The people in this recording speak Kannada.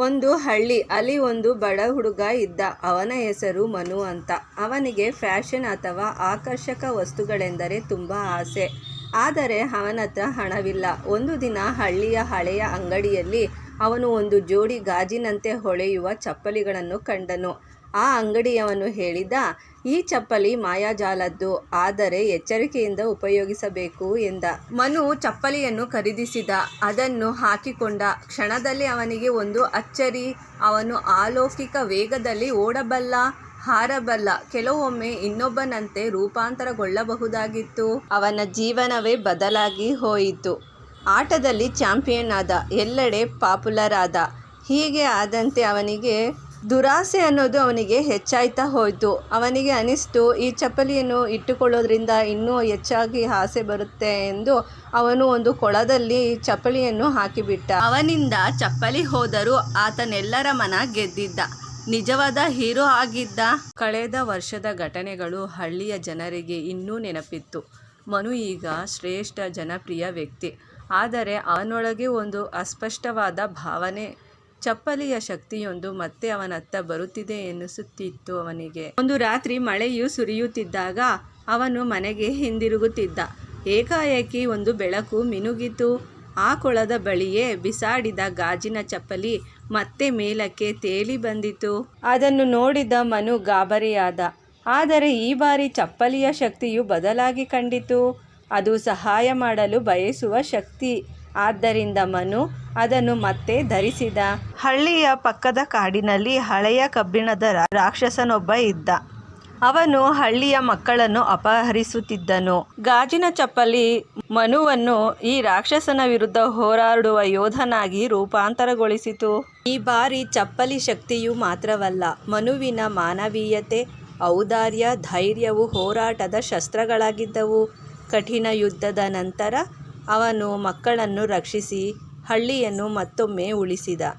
ಒಂದು ಹಳ್ಳಿ, ಅಲ್ಲಿ ಒಂದು ಬಡ ಹುಡುಗ ಇದ್ದ. ಅವನ ಹೆಸರು ಮನು ಅಂತ. ಅವನಿಗೆ ಫ್ಯಾಷನ್ ಅಥವಾ ಆಕರ್ಷಕ ವಸ್ತುಗಳೆಂದರೆ ತುಂಬ ಆಸೆ. ಆದರೆ ಅವನತ್ರ ಹಣವಿಲ್ಲ. ಒಂದು ದಿನ ಹಳ್ಳಿಯ ಹಳೆಯ ಅಂಗಡಿಯಲ್ಲಿ ಅವನು ಒಂದು ಜೋಡಿ ಗಾಜಿನಂತೆ ಹೊಳೆಯುವ ಚಪ್ಪಲಿಗಳನ್ನು ಕಂಡನು. ಆ ಅಂಗಡಿಯವನು ಹೇಳಿದ, ಈ ಚಪ್ಪಲಿ ಮಾಯಾಜಾಲದ್ದು, ಆದರೆ ಎಚ್ಚರಿಕೆಯಿಂದ ಉಪಯೋಗಿಸಬೇಕು ಎಂದ. ಮನು ಚಪ್ಪಲಿಯನ್ನು ಖರೀದಿಸಿದ. ಅದನ್ನು ಹಾಕಿಕೊಂಡ ಕ್ಷಣದಲ್ಲಿ ಅವನಿಗೆ ಒಂದು ಅಚ್ಚರಿ, ಅವನು ಅಲೌಕಿಕ ವೇಗದಲ್ಲಿ ಓಡಬಲ್ಲ, ಹಾರಬಲ್ಲ, ಕೆಲವೊಮ್ಮೆ ಇನ್ನೊಬ್ಬನಂತೆ ರೂಪಾಂತರಗೊಳ್ಳಬಹುದಾಗಿತ್ತು. ಅವನ ಜೀವನವೇ ಬದಲಾಗಿ ಹೋಯಿತು. ಆಟದಲ್ಲಿ ಚಾಂಪಿಯನ್ ಆದ, ಎಲ್ಲೆಡೆ ಪಾಪ್ಯುಲರ್ ಆದ ಹೀಗೆ ಆದಂತೆ ಅವನಿಗೆ ದುರಾಸೆ ಅನ್ನೋದು ಅವನಿಗೆ ಹೆಚ್ಚಾಯ್ತಾ ಹೋಯಿತು. ಅವನಿಗೆ ಅನಿಸ್ತು, ಈ ಚಪ್ಪಲಿಯನ್ನು ಇಟ್ಟುಕೊಳ್ಳೋದ್ರಿಂದ ಇನ್ನೂ ಹೆಚ್ಚಾಗಿ ಆಸೆ ಬರುತ್ತೆ ಎಂದು ಅವನು ಒಂದು ಕೊಳದಲ್ಲಿ ಚಪ್ಪಲಿಯನ್ನು ಹಾಕಿಬಿಟ್ಟ. ಅವನಿಂದ ಚಪ್ಪಲಿ ಹೋದರೂ ಆತನೆಲ್ಲರ ಮನ ಗೆದ್ದಿದ್ದ. ನಿಜವಾದ ಹೀರೋ ಆಗಿದ್ದ. ಕಳೆದ ವರ್ಷದ ಘಟನೆಗಳು ಹಳ್ಳಿಯ ಜನರಿಗೆ ಇನ್ನೂ ನೆನಪಿತ್ತು. ಮನು ಈಗ ಶ್ರೇಷ್ಠ, ಜನಪ್ರಿಯ ವ್ಯಕ್ತಿ. ಆದರೆ ಅವನೊಳಗೆ ಒಂದು ಅಸ್ಪಷ್ಟವಾದ ಭಾವನೆ ಚಪ್ಪಲಿಯ ಶಕ್ತಿಯೊಂದು ಮತ್ತೆ ಅವನತ್ತ ಬರುತ್ತಿದೆ ಎನ್ನಿಸುತ್ತಿತ್ತು ಅವನಿಗೆ. ಒಂದು ರಾತ್ರಿ ಮಳೆಯು ಸುರಿಯುತ್ತಿದ್ದಾಗ ಅವನು ಮನೆಗೆ ಹಿಂದಿರುಗುತ್ತಿದ್ದ. ಏಕಾಏಕಿ ಒಂದು ಬೆಳಕು ಮಿನುಗಿತು. ಆ ಕೊಳದ ಬಳಿಯೇ ಬಿಸಾಡಿದ ಗಾಜಿನ ಚಪ್ಪಲಿ ಮತ್ತೆ ಮೇಲಕ್ಕೆ ತೇಲಿ ಬಂದಿತು. ಅದನ್ನು ನೋಡಿದ ಮನು ಗಾಬರಿಯಾದ. ಆದರೆ ಈ ಬಾರಿ ಚಪ್ಪಲಿಯ ಶಕ್ತಿಯು ಬದಲಾಗಿ ಕಂಡಿತು. ಅದು ಸಹಾಯ ಮಾಡಲು ಬಯಸುವ ಶಕ್ತಿ. ಆದ್ದರಿಂದ ಮನು ಅದನ್ನು ಮತ್ತೆ ಧರಿಸಿದ. ಹಳ್ಳಿಯ ಪಕ್ಕದ ಕಾಡಿನಲ್ಲಿ ಹಳೆಯ ಕಬ್ಬಿಣದ ರಾಕ್ಷಸನೊಬ್ಬ ಇದ್ದ. ಅವನು ಹಳ್ಳಿಯ ಮಕ್ಕಳನ್ನು ಅಪಹರಿಸುತ್ತಿದ್ದನು. ಗಾಜಿನ ಚಪ್ಪಲಿ ಮನುವನ್ನು ಈ ರಾಕ್ಷಸನ ವಿರುದ್ಧ ಹೋರಾಡುವ ಯೋಧನಾಗಿ ರೂಪಾಂತರಗೊಳಿಸಿತು. ಈ ಬಾರಿ ಚಪ್ಪಲಿ ಶಕ್ತಿಯು ಮಾತ್ರವಲ್ಲ ಮನುವಿನ ಮಾನವೀಯತೆ ಔದಾರ್ಯ ಧೈರ್ಯವು ಹೋರಾಟದ ಶಸ್ತ್ರಗಳಾಗಿದ್ದವು. ಕಠಿಣ ಯುದ್ಧದ ನಂತರ ಅವನು ಮಕ್ಕಳನ್ನು ರಕ್ಷಿಸಿ ಹಳ್ಳಿಯನ್ನು ಮತ್ತೊಮ್ಮೆ ಉಳಿಸಿದ.